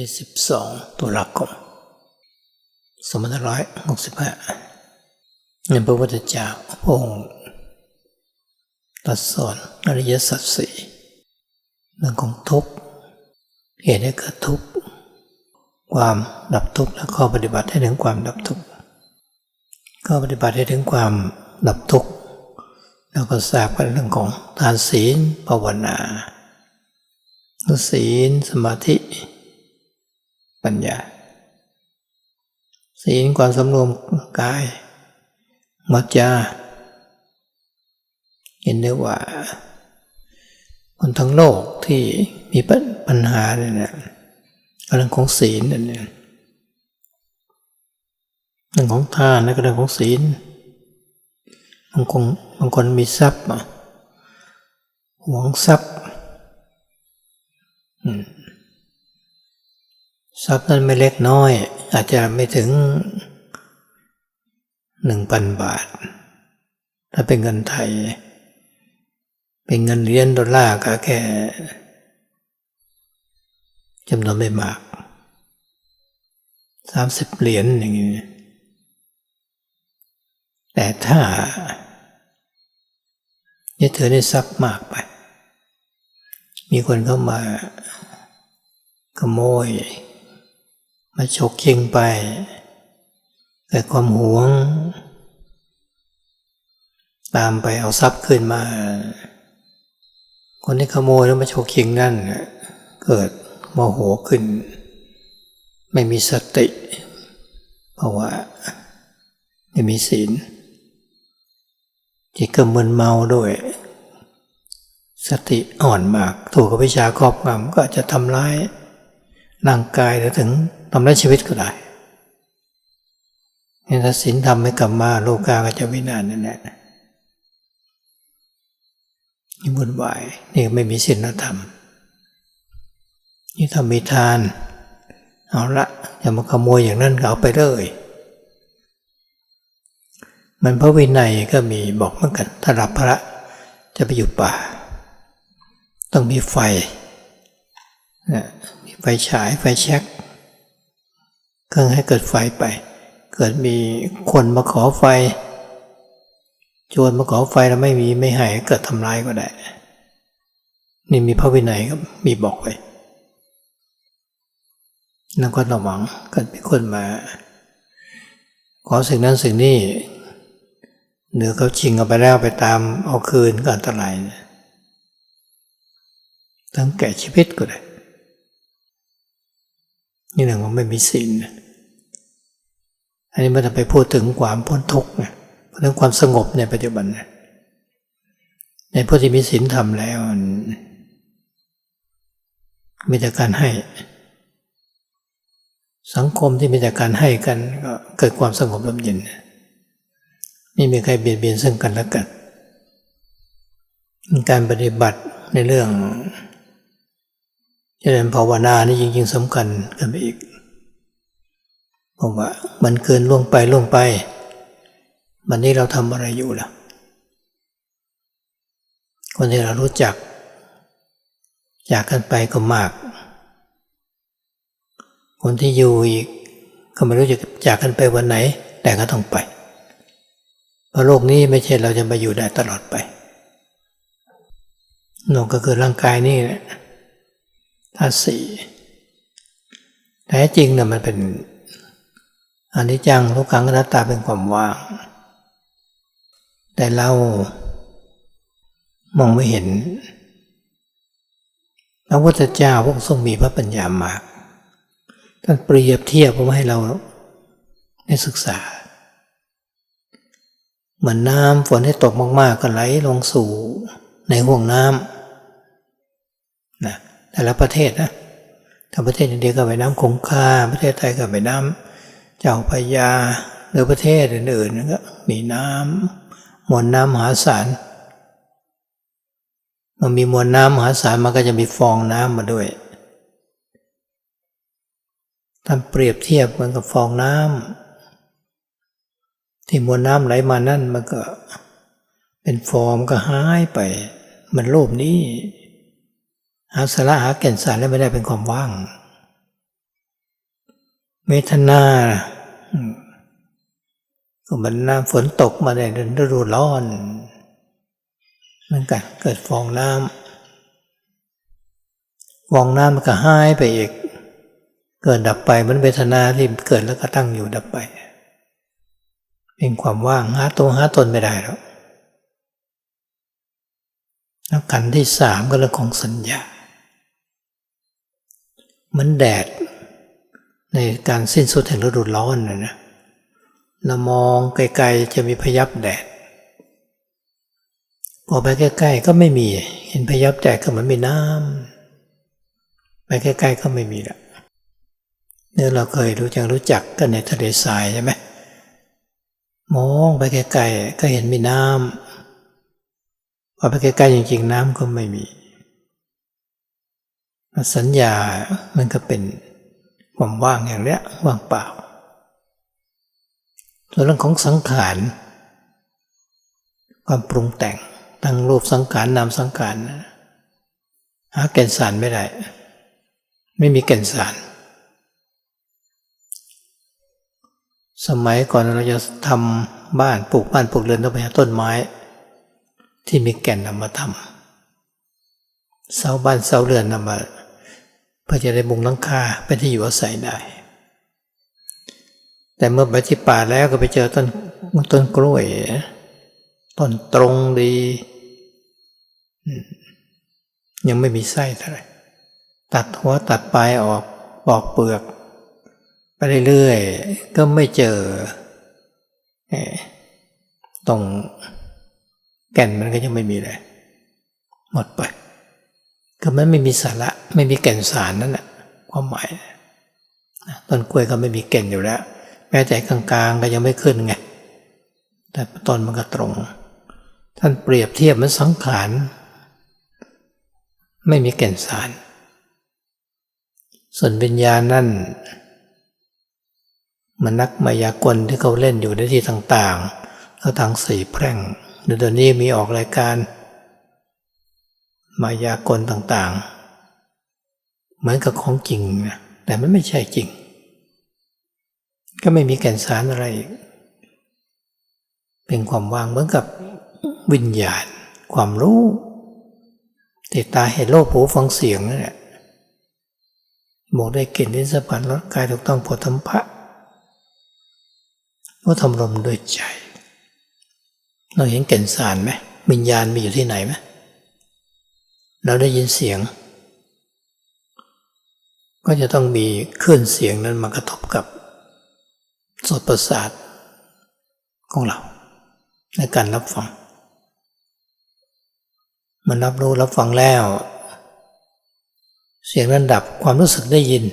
ที่สิบสองตุลาคมสองพันร้อยหกสิบห้าในพระพุทธเจ้าพระองค์ตรัสสอนอริยสัจสี่เรื่องของทุกข์เหตุให้เกิดทุกข์ความดับทุกข์และข้อปฏิบัติให้ถึงความดับทุกข์ข้อปฏิบัติให้ถึงความดับทุกข์แล้วก็ทราบกันเรื่องของทานศีลภาวนาศีลสมาธิ ปัญญา ศีลความสำรวมกาย มัจจาเห็นได้ว่า คนทั้งโลกที่มีปัญหาเนี่ยเรื่องของศีลเนี่ยเรื่องของทานและก็เรื่องของศีลบางคนบางคนมีทรัพย์หวงทรัพย์ ทรัพย์นั้นไม่เล็กน้อย อาจจะไม่ถึงหนึ่งพันบาท ถ้าเป็นเงินไทย เป็นเงินเหรียญดอลลาร์ก็แค่จำนวนไม่มากสามสิบเหรียญอย่างนี้แต่ถ้ายึดถือในทรัพย์มากไป มีคนเข้ามาขโมย มาฉกชิงไปเกิดความหวง ตามไปเอาทรัพย์ขึ้นมา คนที่ขโมยแล้วมาฉกชิงนั่นเกิดโมโหขึ้น ไม่มีสติ เพราะว่า ไม่มีศีลจิตก็มึนเมาด้วย สติอ่อนมาก ถูกกับวิชาครอบงำก็จะทำร้ายร่างกายหรือถึง ทำร้ชีวิตก็ได้เห็นถ้าศีลทำไม่กลับมาโลกาก็จะวินาศนั่นแหละนี่บุญวายนี่ไม่มีศีลธรรม นี่ทำมีทาน เอาละอย่ามาขโมยอย่างนั้นเอาไปเลยมันพระวินัยก็มีบอกเหมือนกันถ้ารับพระจะไปอยู่ป่า ต้องมีไฟ มีไฟฉายไฟแช็ก เครื่องให้เกิดไฟไป เกิดมีคนมาขอไฟโจรมาขอไฟแล้วไม่มีไม่ให้เกิดทำร้ายก็ได้ นี่มีพระวินัยก็มีบอกไว้แล้วก็ระวังเกิดมีคนมา ขอสิ่งนั้นสิ่งนี้เหนือเขาชิงเอาไปแล้วไปตามเอาคืนก็อันตรายทั้งแก่ชีวิตก็ได้ นี่หนึ่งว่าไม่มีศีลอันนี้มันจะไปพูดถึงความพ้นทุกข์นะพูดถึงความสงบในปัจจุบันในผู้ที่มีศีลทำแล้วมีแต่การให้ สังคมที่มีแต่การให้กันก็เกิดความสงบลมเย็นไม่มีใครเบียดเบียนซึ่งกันและกันการปฏิบัติในเรื่อง เจริญภาวนานี่จริงๆสำคัญกันไปอีกผมว่ามันเกินล่วงไปล่วงไป วันนี้เราทำอะไรอยู่ล่ะ คนที่เรารู้จัก จากกันไปก็มาก คนที่อยู่อีก ก็ไม่รู้จะจากกันไปวันไหน แต่ก็ต้องไป เพราะโลกนี้ไม่ใช่เราจะมาอยู่ได้ตลอดไปนงก็คือร่างกายนี่แหละ ธาตุสี่แต่จริงนะมันเป็นอนิจจังทุกครั้งนัตตาเป็นความว่าง แต่เรามองไม่เห็นพระพุทธเจ้าพวกทรงมีพระปัญญามากท่านเปรียบเทียบมาให้เราได้ศึกษา เหมือนน้ำฝนที่ตกมาก ๆ ก็ไหลลงสู่ในห่วงน้ำนะ แต่ละประเทศนะถ้าประเทศอินเดียก็ไปน้ำคงคาประเทศไทยก็ไปน้ำเจ้าพยาหรือประเทศอื่นๆก็มีน้ำมวลน้ำมหาศาลมันมีมวลน้ำมหาศาลมันก็จะมีฟองน้ำมาด้วยท่านเปรียบเทียบเหมือนกับฟองน้ำที่มวลน้ำไหลมานั่นมันก็ เป็นฟองก็หายไป มันโลภนี้ หาสาระหาแก่นสารแล้วไม่ได้เป็นความว่างเวทนาอืมก็เหมันน้ำฝนตกมาในฤดูร้อนเหมือนกันเกิดฟองน้ำฟองน้ำมันก็หายไปอีก เกิดดับไปมันเวทนาที่เกิดแล้วก็ตั้งอยู่ดับไป เป็นความว่างหาตัวหาตนไม่ได้แล้วแล้วกันที่สามก็เรื่องของสัญญา เหมือนแดด ในการสิ้นสุดแห่งฤดูร้อนนะนะเรามองไกลๆจะมีพยับแดดพอไปใกล้ๆก็ไม่มี เห็นพยับแดดก็เหมือนมีน้ำไปใกล้ๆก็ไม่มีละเนี่ยเราเคยรู้จักรู้จักกันในทะเลทรายใช่ไหมมองไปไกลๆก็เห็นมีน้ำพอไปใกล้ๆจริงๆน้ำก็ไม่มี สัญญามันก็เป็นความว่างอย่างเนี้ยว่างเปล่า ส่วนเรื่องของสังขารความปรุงแต่งตั้งรูปสังขารนามสังขารหาแก่นสารไม่ได้ ไม่มีแก่นสาร สมัยก่อนเราจะทำบ้านปลูกบ้านปลูกเรือนต้องไปหาต้นไม้ ที่มีแก่นนำมาทำเสาบ้านเสาเรือนนำมา พื่อจะได้มุงลังคาเป็นที่อยู่อาศัยได้ แต่เมื่อไปที่ป่าแล้วก็ไปเจอต้นต้นกล้วยต้นตรงดี ยังไม่มีไส้เท่าไหร่ตัดหัวตัดปลายออกปอกเปลือก ไปเรื่อยๆ ก็ไม่เจอตรงแก่นมันก็ยังไม่มีเลย หมดไป ก็มันไม่มีสาระ ไม่มีแก่นสารนั่นแหละความหมายต้นกล้วยก็ไม่มีแก่นอยู่แล้ว แม้แต่กลางๆก็ยังไม่ขึ้นไงแต่ต้นมันก็ตรง ท่านเปรียบเทียบมันสังขารไม่มีแก่นสาร ส่วนวิญญาณนั่นมันนักมายากลที่เขาเล่นอยู่ในที่ต่างๆแล้วทางสีแพร่งเดี๋ยวนี้มีออกรายการ มายากลต่างๆ เหมือนกับของจริงนะแต่มันไม่ใช่จริง ก็ไม่มีแก่นสารอะไร เป็นความว่างเหมือนกับวิญญาณ ความรู้ติดตาเห็นโลกหูฟังเสียงนั่นแหละหมกได้กลิ่นได้สัมผัสรสกายถูกต้องผลธรรมะก็ทำลมด้วยใจ เราเห็นแก่นสารไหมวิญญาณมีอยู่ที่ไหนไหม เราได้ยินเสียง ก็จะต้องมีคลื่นเสียงนั้นมากระทบกับสดประสาทของเรา ในการรับฟัง มันรับรู้รับฟังแล้ว เสียงนั้นดับความรู้สึกได้ยิน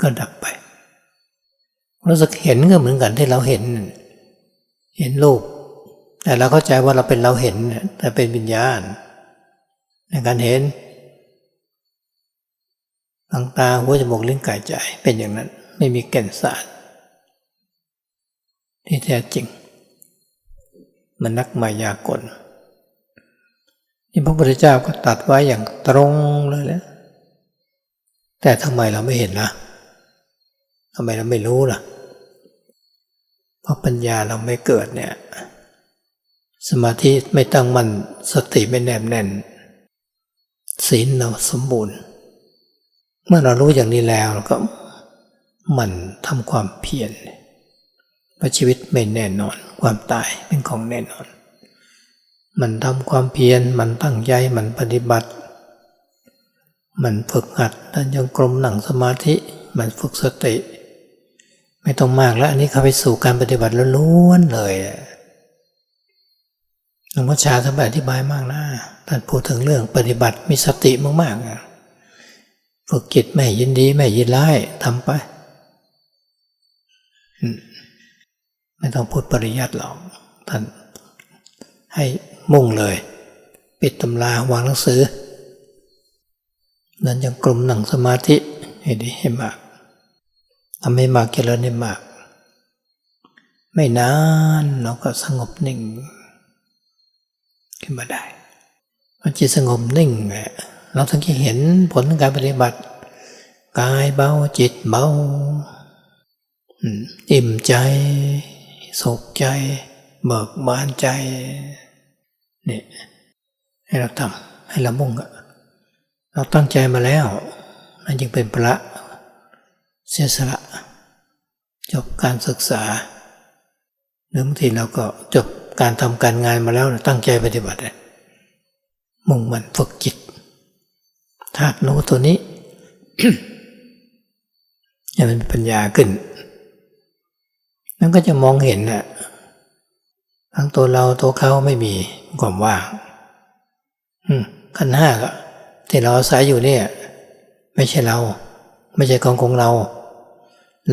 ก็ดับไป รู้สึกเห็นก็เหมือนกันที่เราเห็น เห็นรูปแต่เราเข้าใจว่าเราเป็นเราเห็นแต่เป็นวิญญาณ ในการเห็นทางตาหัวจมูกลิ้นกายใจเป็นอย่างนั้น ไม่มีแก่นสารที่แท้จริง มันนักมายากลนี่พระพุทธเจ้าก็ตัดไว้อย่างตรงเลยแหละแต่ทำไมเราไม่เห็นนะทำไมเราไม่รู้ล่ะ เพราะปัญญาเราไม่เกิดเนี่ย สมาธิไม่ตั้งมัน่นสติไม่แนบแน่น ศีลเราสมบูรณ์ เมื่อเรารู้อย่างนี้แล้วเราก็มันทำความเพียรเพราะชีวิตไม่แน่นอน ความตายเป็นของแน่นอน มันทำความเพียรมันตั้งใจมันปฏิบัติ มันฝึกหัดดันยังกลมหนังสมาธิ มันฝึกสติ ไม่ต้องมากแล้วอันนี้เข้าไปสู่การปฏิบัติล้วนเลย หลวงพ่อชาท่านอธิบายมากนะท่านพูดถึงเรื่องปฏิบัติมีสติมากๆฝึกจิตไม่ยินดีไม่ยินร้ายทำไป ไม่ต้องพูดปริยัติหรอกท่านให้มุ่งเลย ปิดตำราวางหนังสือ นั้นยังกลุ่มหนังสมาธิให้ดีให้มากทำให้มากเจริญให้มาก ไม่นานเราก็สงบนิ่ง ขึ้นมาได้พอจิตสงบนิ่งเราถึงจะเห็นผลการปฏิบัติ กายเบาจิตเบาอิ่มใจ สุขใจ เบิกบานใจนี่ให้เราทำให้เรามุ่งเราตั้งใจมาแล้วนั่นจึงเป็นพระเสียสละ จบการศึกษาหรือบางทีเราก็จบ การทำการงานมาแล้วตั้งใจปฏิบัติมุ่งมันฝึกจิตธาตุรู้ตัวนี้ให้มันปัญญาขึ้นมันก็จะมองเห็นน่ะทั้งตัวเราตัวเขาไม่มีความว่างขันห้าก็ที่เราอาศัยอยู่เนี่ย ไม่ใช่เรา ไม่ใช่ของของเรา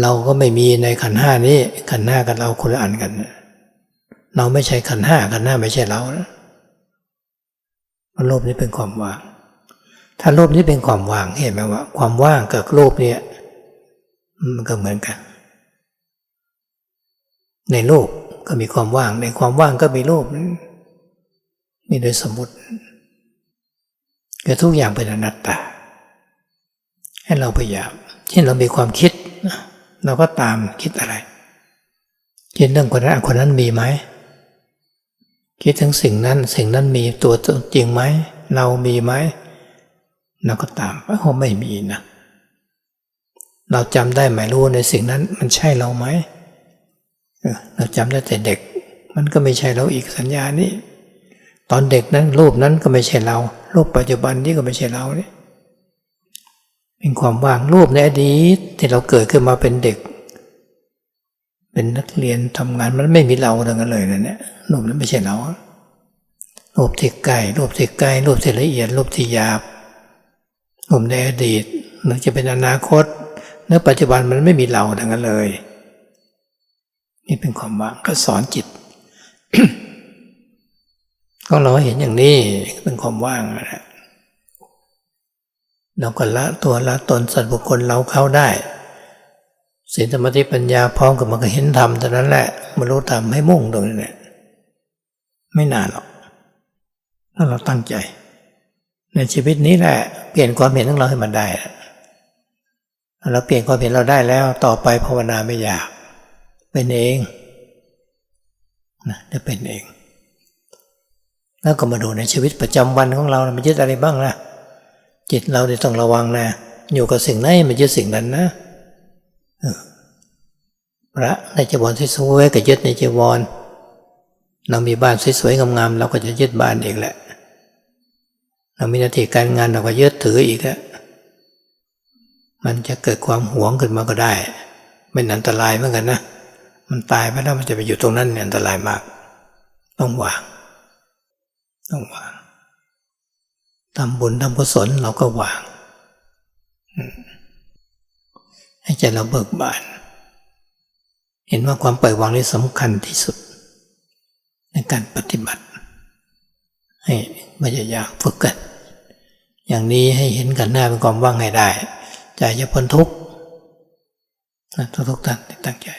เราก็ไม่มีในขันห้านี้ขันห้ากับเราคนละอันกัน เราไม่ใช่ขันห้าขันห้าไม่ใช่เรานะมันโลภนี้เป็นความว่าง ถ้าโลภนี้เป็นความว่างเห็นไหมว่า ความว่างกับโลภเนี่ยมันก็เหมือนกัน ในโลกก็มีความว่าง ในความว่างก็มีโลภมีโดยสมมติก็ทุกอย่างเป็นอนัตตา ให้เราพยายามเช่นเรามีความคิด เราก็ตามคิดอะไรคิดเรื่องคนนั้นคนนั้นมีไหม คิดถึงสิ่งนั้นสิ่งนั้นมีตัวจริงไหม เรามีไหมเราก็ตามว่าเขาไม่มีนะเราจำได้ไหมรู้ในสิ่งนั้นมันใช่เราไหมเราจำได้แต่เด็ก มันก็ไม่ใช่เราอีกสัญญานี้ ตอนเด็กนั้นรูปนั้นก็ไม่ใช่เรารูปปัจจุบันนี้ก็ไม่ใช่เราเนี่ยเป็นความว่างรูปในอดีตที่เราเกิดขึ้นมาเป็นเด็ก เป็นนักเรียนทำงานมันไม่มีเราดังนั้นเลยนะเนี่ยรูปนั้นไม่ใช่เรารูปที่ใกล้รูปที่ใกล้รูปที่ละเอียดรูปที่หยาบรูปในอดีตหรือจะเป็นอนาคตเนื้อปัจจุบันมันไม่มีเราดังนั้นเลย นี่เป็นความว่างก็สอนจิตก็เราเห็นอย่างนี้เป็นความว่างนะเราก็ละตัวละตนสัตว์บุคคลเราเข้าได้ ศีลสมาธิปัญญาพร้อมกับมันก็เห็นธรรมเท่านั้นแหละบรรลุธรรมให้มุ่งตรงนี้แหละไม่นานหรอกถ้าเราตั้งใจ ในชีวิตนี้แหละ เปลี่ยนความเห็นของเราให้มันได้เราเปลี่ยนความเห็นเราได้แล้ว ต่อไปภาวนาไม่ยาก เป็นเองนะได้เป็นเอง แล้วก็มาดูในชีวิตประจำวันของเรามันยึดอะไรบ้างล่ะจิตเราเดี๋ยต้องระวังนะ อยู่กับสิ่งไหนมันยึดสิ่งนั้นนะ พระในจีวรที่สวยก็ยึดในจีวร เรามีบ้านสวยๆงามๆเราก็จะยึดบ้านเองแหละ เรามีหน้าที่การงานเราก็ยึดถืออีกแล้วมันจะเกิดความหวงขึ้นมาก็ได้เป็นอันตรายเหมือนกันนะมันตายไปแล้วมันจะไปอยู่ตรงนั้นเนี่ยอันตรายมาก ต้องวาง ต้องวางทำบุญทำกุศลเราก็วาง ให้ใจเราเบิกบาน เห็นว่าความปล่อยวางนี่สำคัญที่สุด ในการปฏิบัติ ให้พยายามฝึกกัน อย่างนี้ให้เห็นกันหน้าเป็นความว่างให้ได้ ใจจะพ้นทุกข์ทุกทุกท่านตั้งใจ